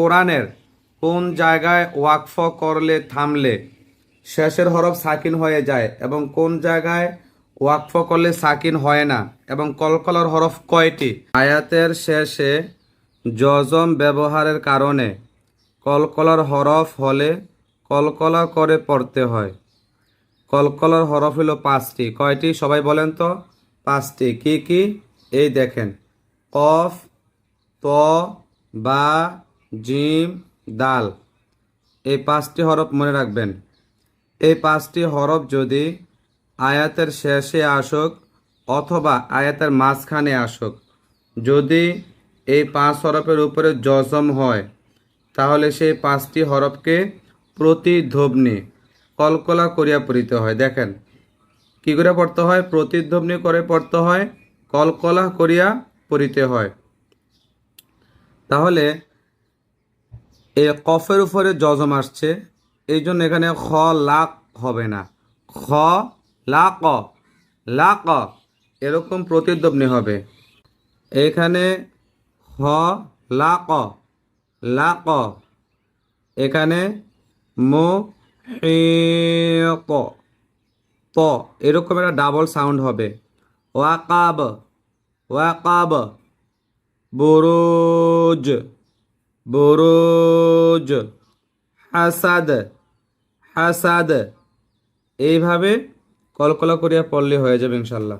কোরআনের কোন জায়গায় ওয়াকফ করলে থামলে? শেষের হরফ সাকিন হয়ে যায় এবং কোন জায়গায় ওয়াকফ করলে সাকিন হয় না এবং কলকলার হরফ কয়টি? আয়াতের শেষে জজম ব্যবহারের কারণে কলকলার হরফ হলে কলকলা করে পড়তে হয়। কলকলার হরফ হলো পাঁচটি। কয়টি? সবাই বলেন তো। পাঁচটি। কি কি? এই দেখেন। কফ, ত, বা জিম, দাল। এই পাঁচটি হরফ মনে রাখবেন। এই পাঁচটি হরফ যদি আয়াতের শেষে আসুক অথবা আয়াতের মাঝখানে আসুক, যদি এই পাঁচ হরফের উপরে জজম হয়, তাহলে সেই পাঁচটি হরফকে প্রতিধ্বনি, কলকলা করিয়া পড়িতে হয়। দেখেন, কি করে পড়তে হয়? প্রতিধ্বনি করে পড়তে হয়, কলকলা করিয়া পড়িতে হয়। তাহলে এই কফের উপরে জজম আসছে। এই জন্য এখানে খ, লাক হবে না। খ, লাক লাক এরকম প্রতিধ্বনি হবে। এখানে হ, লাক লাক এখানে মো প এরকম একটা ডাবল সাউন্ড হবে। ওয়াকাব ওয়াকাব, বুরুজ। বুরুজ, হাসাদ হাসাদ। এইভাবে কলকলা করিয়া পড়লে হয়ে যাবে ইনশাল্লাহ।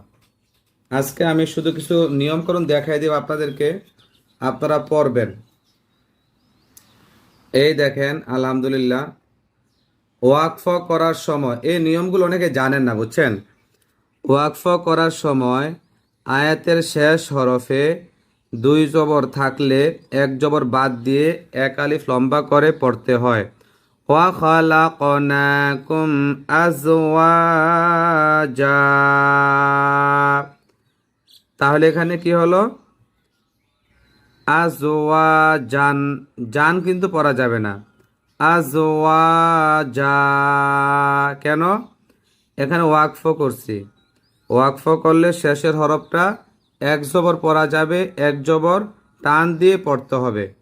আজকে আমি শুধু কিছু নিয়মকরণ দেখাই দেব আপনাদেরকে, আপনারা পড়বেন। এই দেখেন, আলহামদুলিল্লাহ, ওয়াকফ করার সময়, এই নিয়মগুলো অনেকে জানেন না, বুঝছেন? ওয়াকফ করার সময় আয়াতের শেষ হরফে দুই জবর থাকলে এক জবর বাদ দিয়ে এক আলিফ লম্বা করে পড়তে হয়। তাহলে এখানে কি হলো? আজওয়া জান জান কিন্তু পড়া যাবে না। আজওয়া যা কেন? এখানে ওয়াকফ করছি। ওয়াকফ করলে শেষের হরফটা এক জবর পড়া যাবে, এক জবর টান দিয়ে পড়তে হবে।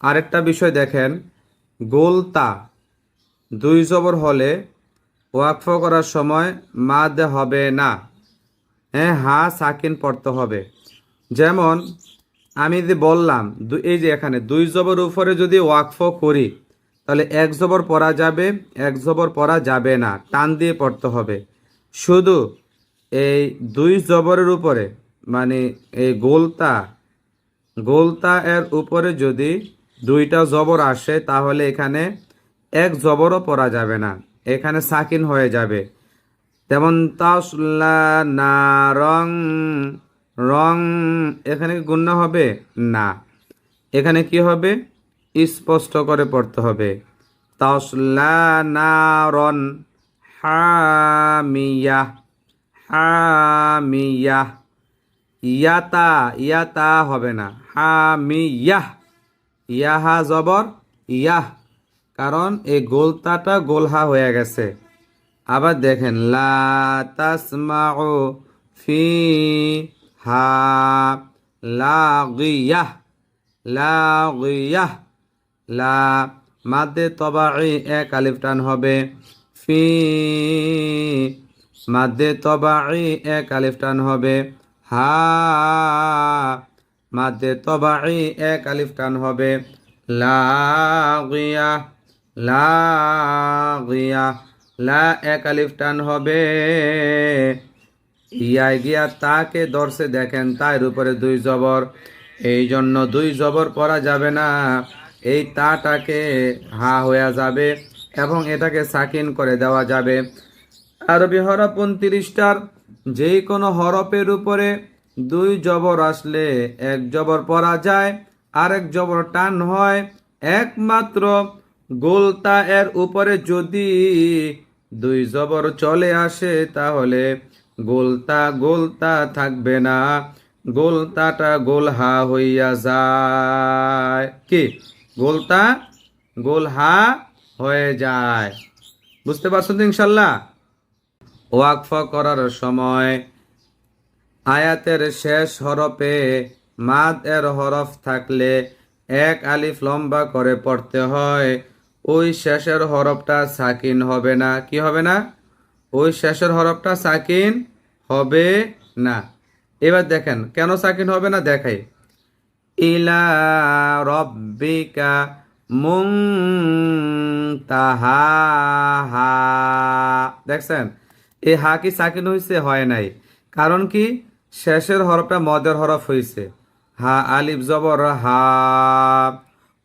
আরেকটা বিষয় দেখেন গোলতা দুই জবর হলে ওয়াকফ করার সময় মাদ হবে না। হ্যাঁ হা, সাকিন পড়তে হবে। যেমন, আমি যে বললাম, দু- এই যে এখানে দুই জবর উপরে যদি ওয়াকফ করি, তাহলে এক জবর পড়া যাবে, এক জবর পড়া যাবে না, টান দিয়ে পড়তে হবে। শুধু এই দুই জবরের উপরে মানে এই গোলতা গোলতা এর উপরে যদি দুইটা জবর আসে, তাহলে এখানে এক জবরও পড়া যাবে না। এখানে সাকিন হয়ে যাবে। তেমন তাসলা না, রং রং এখানে কি গুণ্য হবে? না। এখানে কি হবে? স্পষ্ট করে পড়তে হবে। তাসলা না, রন, হামিয়া হামিয়া। ইয়াতা ইয়াতা হবে না। হামিয়াহ। ইয়াহা জবর, ইয়াহ। কারণ এই গোলতাটা গোলহা হয়ে গেছে। আবার দেখেন, লা ফি হা লাগিয়াহ লাগিয়াহ। লা মাদে তবাই এক আলিফ টান হবে। ফি মাদে তবাই এক আলিফ টান হবে। হা মাদে তবাই এক আলিফ টান হবে। লাগিয়া লাগিয়া, লা এক আলিফ টান হবে। ইয়ায় গিয়া তাকে দর্শে দেখেন, তার উপরে দুই জবর। এই জন্য দুই জবর পড়া যাবে না। এই তাটাকে হা হয়ে যাবে এবং এটাকে সাকিন করে দেওয়া যাবে। আরবি হরফ উনত্রিশটার যে কোনো হরফের উপরে দুই জবর আসলে এক জবর পড়া যায়, আরেক জবর টান হয়। একমাত্র গোলতা এর উপরে যদি দুই জবর চলে আসে, তাহলে গোলতা গোলতা থাকবে না। গোলতাটা গোলহা হইয়া যায়। কি? গোলতা গোলহা হয়ে যায়। বুঝতে পারছ তো ইনশাল্লাহ? ওয়াকফ করার সময় আয়াতের শেষ হরফে মাদ এর হরফ থাকলে এক আলিফ লম্বা করে পড়তে হয়। ওই শেষের হরফটা সাকিন হবে না। কি হবে না? ওই শেষের হরফটা সাকিন হবে না। এবার দেখেন, কেন সাকিন হবে না? দেখাই। ইলা রব্বিকা মুং দেখছেন? এই হা কি সাকিন হয়েছে হয় নাই। কারণ কি? শেষের হরফটা মদের হরফ হয়েছে হা, আলিফ জবর, হা।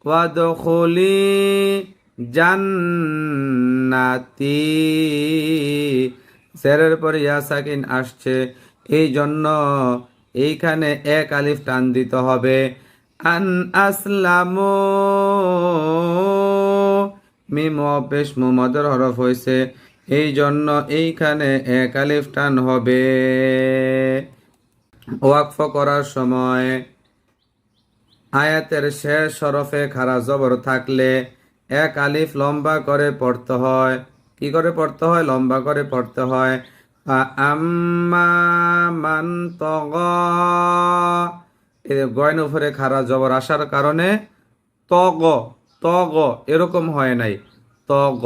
ওয়াদখুলি জান্নাতি। জেরের পরে ইয়া সাকিন আসছে। এই জন্য এইখানে এক আলিফ টান দিতে হবে। আন আসলামু মিম অপেশ মুমদের হরফ হয়েছে এই জন্য এইখানে এক আলিফ টান হবে। ওয়াকফ করার সময় আয়াতের শেষ সরফে খারা জবর থাকলে এক আলিফ লম্বা করে পড়তে হয়। কি করে পড়তে হয়? লম্বা করে পড়তে হয়। মান তগ। খারা জবর আসার কারণে তগ তগ এরকম হয় নাই। তগ।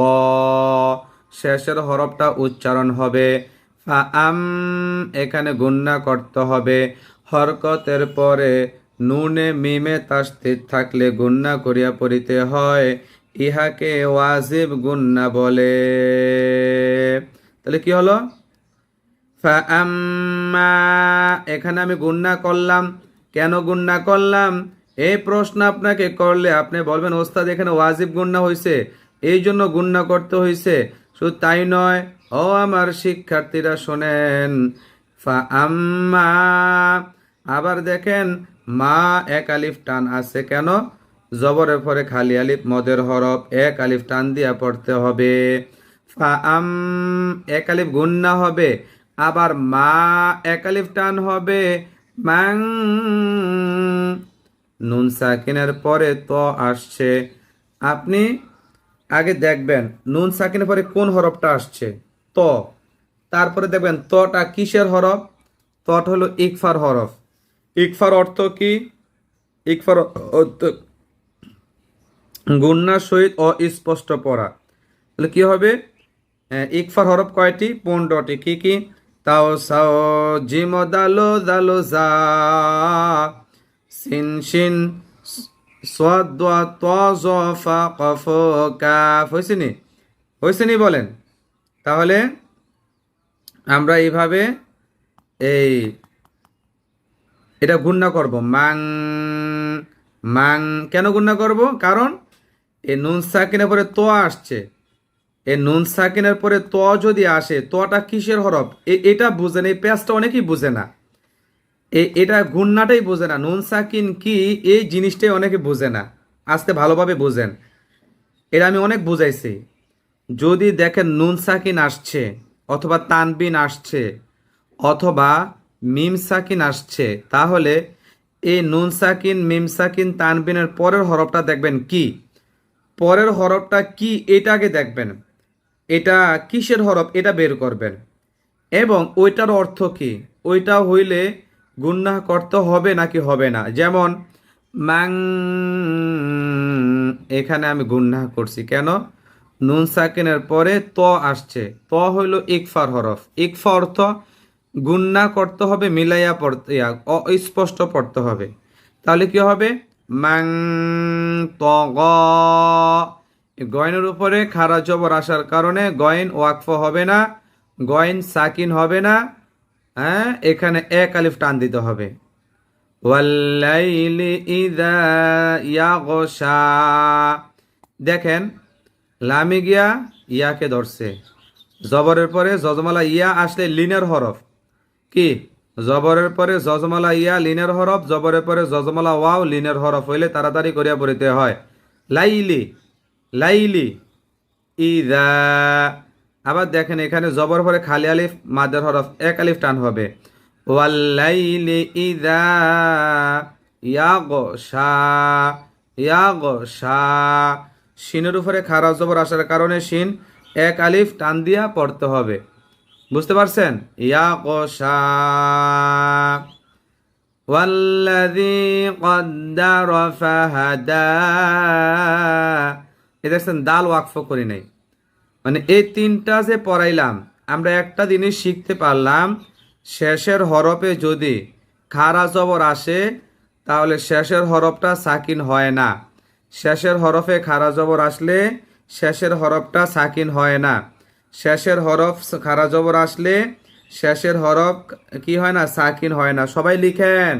শেষের হরফটা উচ্চারণ হবে। ফা আম এখানে গুন্না করতে হবে। হরকতের পরে নুনে মিমে তাস্তির থাকলে গুন্না করিয়া পড়িতে হয়। ইহাকে ওয়াজিব গুন্না বলে। তাহলে কি হলো? ফাআম্মা, এখানে আমি গুন্না করলাম। কেন গুন্না করলাম? এই প্রশ্ন আপনাকে করলে আপনি বলবেন, ওস্তাদ, এখানে ওয়াজিব গুন্না হয়েছে এই জন্য গুন্না করতে হয়েছে শুধু তাই নয়, ও আমার শিক্ষার্থীরা শোনেন, ফাআম্মা, আবার দেখেন, মা এক আলিফ টান আছে কেন? জবরের পরে খালি আলিফ, মদের হরফ, এক আলিফ টান দিয়া পড়তে হবে। ফাআম, এক আলিফ গুন্না হবে, আবার মা এক আলিফ টান হবে। মাং, নুন সাকিনের পরে ত আসছে। আপনি আগে দেখবেন নুন সাকিনের পরে কোন হরফটা আসছে? ত। তারপরে দেখবেন তটা কিসের হরফ? তট হলো ইকফার হরফ। ইকফার অর্থ কি? ইকফার অর্থ গুন্নার সহিত অস্পষ্ট পড়া। তাহলে কি হবে? হ্যাঁ, ইকফার হরফ কয়টি? পনেরোটি। কি কি? তাও সাও জিম দালো দালো জা সিন সিন। হয়েছে নি? বলেন। তাহলে আমরা এইভাবে এই এটা গুণনা করব। মাং মাং কেন গুণনা করব? কারণ এই নুন সাকিনের পরে তো আসছে। এই নুন সাকিনের পরে ত যদি আসে, তটা কিসের হরফ? এটা বুঝে না, এই পেঁয়াজটা অনেকেই বুঝে না। এটা গুন্নাটাই বোঝে না। নুন, সাকিন, কি, এই জিনিসটাই অনেকে বোঝে না। আস্তে ভালোভাবে বোঝেন। এটা আমি অনেক বুঝাইছি। যদি দেখেন নুন, সাকিন আসছে, অথবা তানবিন আসছে, অথবা মিম, সাকিন আসছে, তাহলে এই নুন, সাকিন, মিম, সাকিন, তানবিনের পরের হরফটা দেখবেন কি? পরের হরফটা কি এটাকে দেখবেন। এটা কিসের হরফ? এটা বের করবেন। এবং ওইটার অর্থ কি? ওইটা হইলে গুন্নাহ করতে হবে নাকি হবে না? যেমন, মাং এখানে আমি গুন্নাহ করছি। কেন? নুন সাকিনের পরে ত আসছে। ত হইল ইকফার হরফ। ইকফা অর্থ গুন্না করতে হবে, মিলাইয়া পড়তে অস্পষ্ট পড়তে হবে। তাহলে কি হবে? মাং ত গয়নের উপরে খারা জবর আসার কারণে গয়েন ওয়াকফ হবে না, গয়েন সাকিন হবে না হ্যাঁ? এখানে এক আলিফ টান দিতে হবে। ইদা দেখেন, লামি গিয়া ইয়াকে ধরছে। জবরের পরে জজমালা ইয়া আসলে লিনের হরফ। কি? জবরের পরে জজমালা ইয়া লিনের হরফ, জবরের পরে জজমালা ওয়াও লিনের হরফ হইলে তাড়াতাড়ি করিয়া পড়িতে হয়। লাইলি লাইলি, ইদা আবার দেখেন এখানে জবর পরে খালি আলিফ, মাদার হরফ এক আলিফ টান হবে। ওয়াল্লাইলি ইদা ইয়াগশা ইয়াগশা। শিনের উপরে খারাপ জবর আসার কারণে শিন এক আলিফ টান দিয়া পড়তে হবে। বুঝতে পারছেন? ইয়াগশা। ওয়াল্লাযী কদ্দার ফাহাদা। এ দেখছেন, দাল ওয়াকফ করি নাই। মানে এই তিনটা যে পড়াইলাম, আমরা একটা জিনিস শিখতে পারলাম, শেষের হরফে যদি খারা জবর আসে, তাহলে শেষের হরফটা সাকিন হয় না। শেষের হরফে খারা জবর আসলে শেষের হরফটা সাকিন হয় না। শেষের হরফ খারা জবর আসলে শেষের হরফ কি হয় না? সাকিন হয় না। সবাই লিখেন।